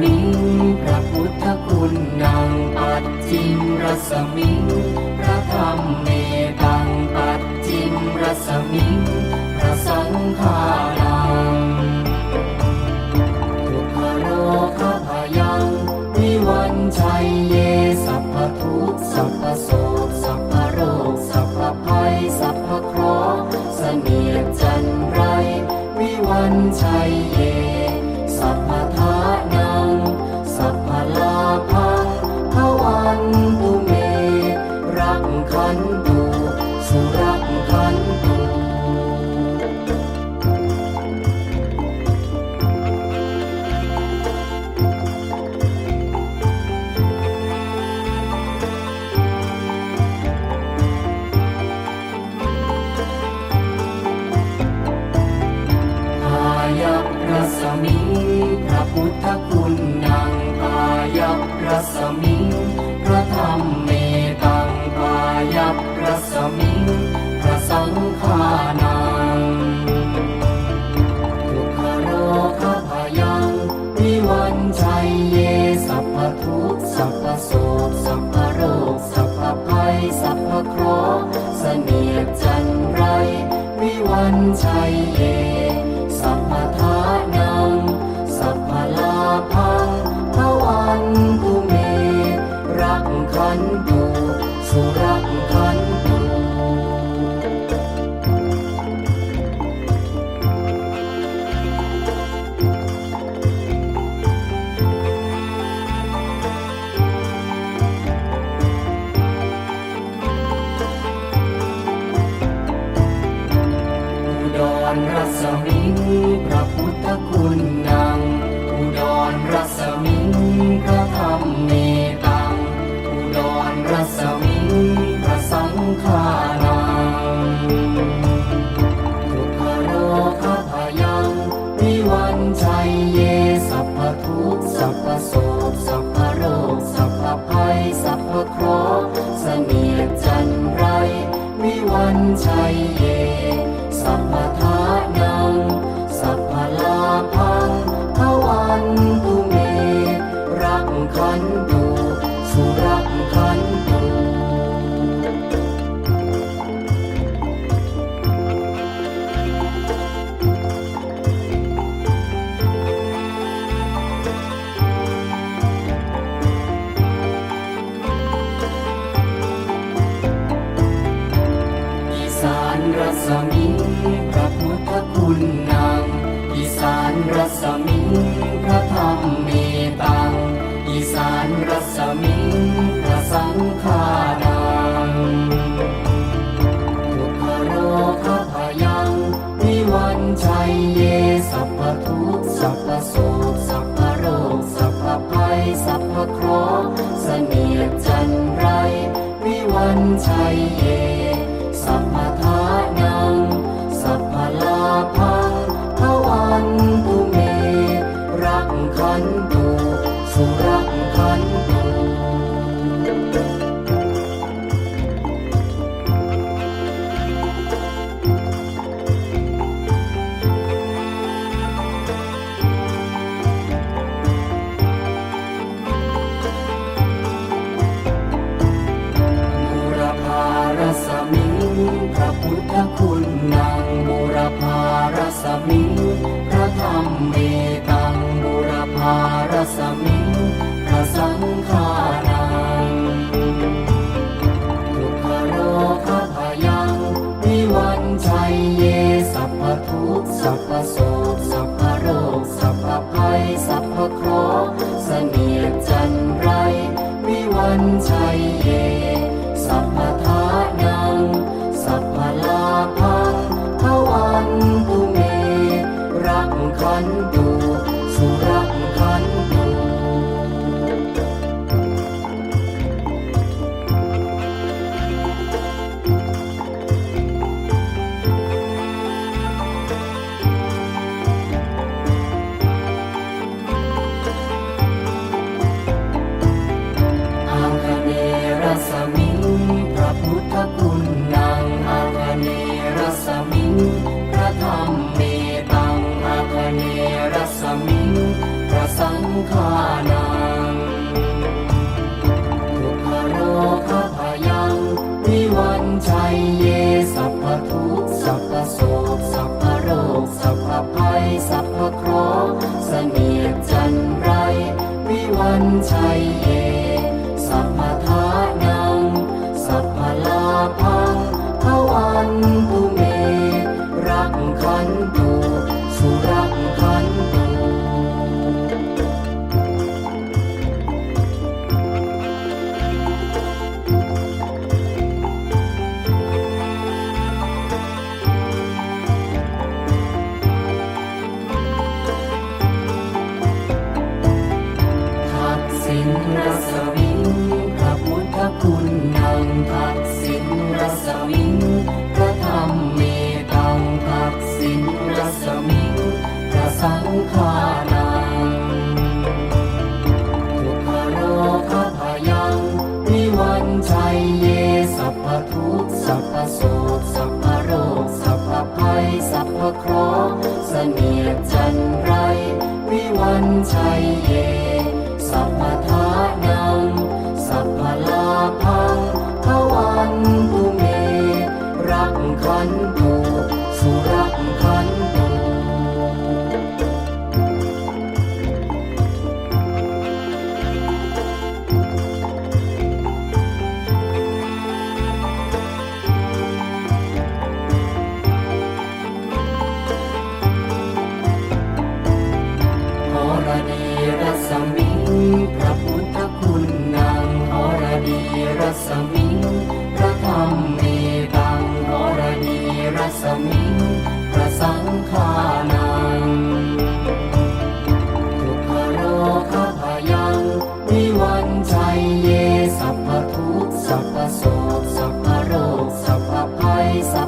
มิงพระพุทธคุณนางปัจจิมรสมิง พระธรรมเมตังปัจจิมรสมิง พระสังฆานังทุกขโรคพยังวิวันชัยเยสัพพทุกสัพพโสสัพพโรคสัพพภัยสัพพเคราะห์เสนียดจันไรวิวันชัย graça minha. 在意 ชัยเยสัพพทุกสัพพโสกสัพพโรคสัพพภัยสัพพเคราะห์เสนียดจันไร วิวันชัยเย time.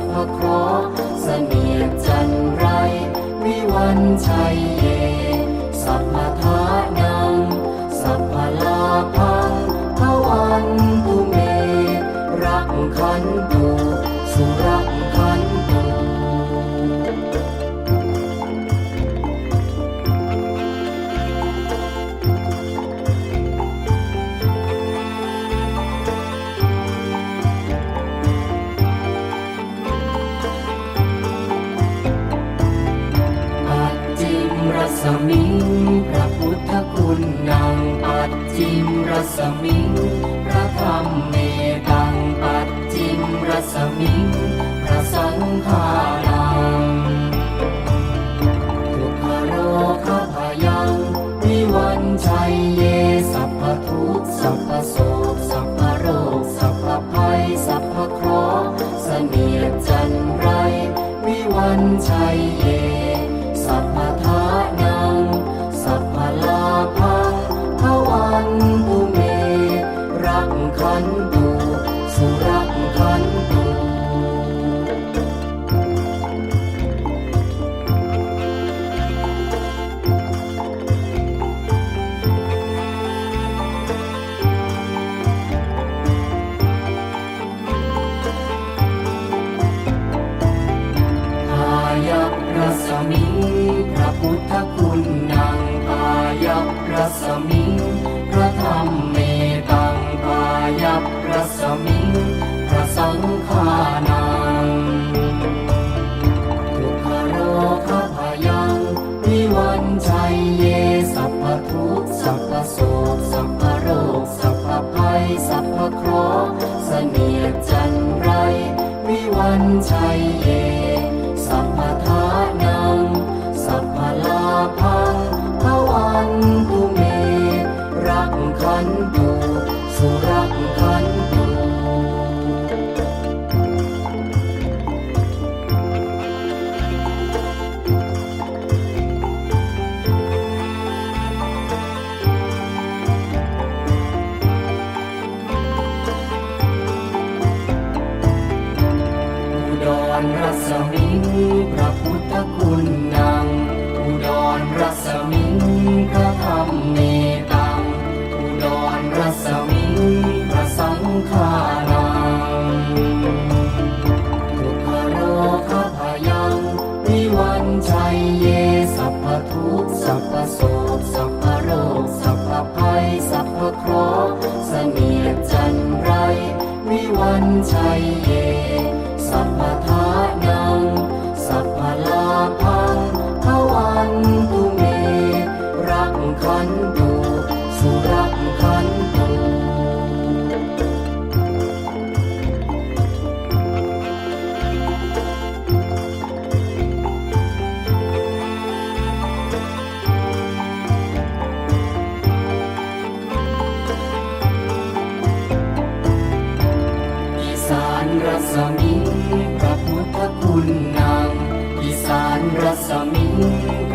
up a. มิงพระพุทธคุณนางปัจจิมรสมิง พระธรรมเมตังปัจจิมรสมิง พระสังฆานังทุกขโรคพายังวิวันชัยเยสัพพทุกสัพพโศกสัพพโรคสัพพภัยสัพพเคราะห์เสนียดจันไรวิวันชัยเยสัพพ มิพระพุทธคุณนางพายัพระสมิ วั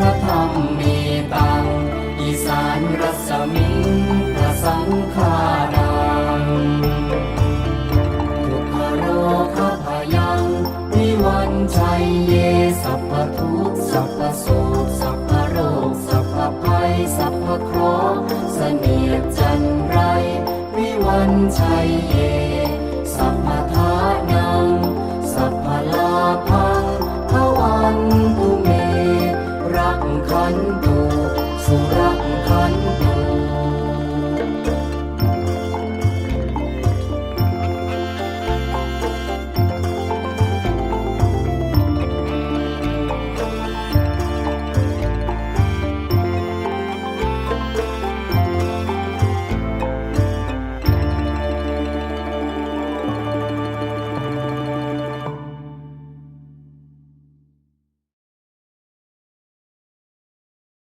ระธรรมเมตัง อีสานรัศมิงพระสังฆานังทุกขโรคพายังวิวันชัยเย สัพพทุกสัพพโศกสัพพโรค สัพพภัย สัพพเคราะห์เสนียดจันไร วิวันชัยเย ขันโตสุรักขันโต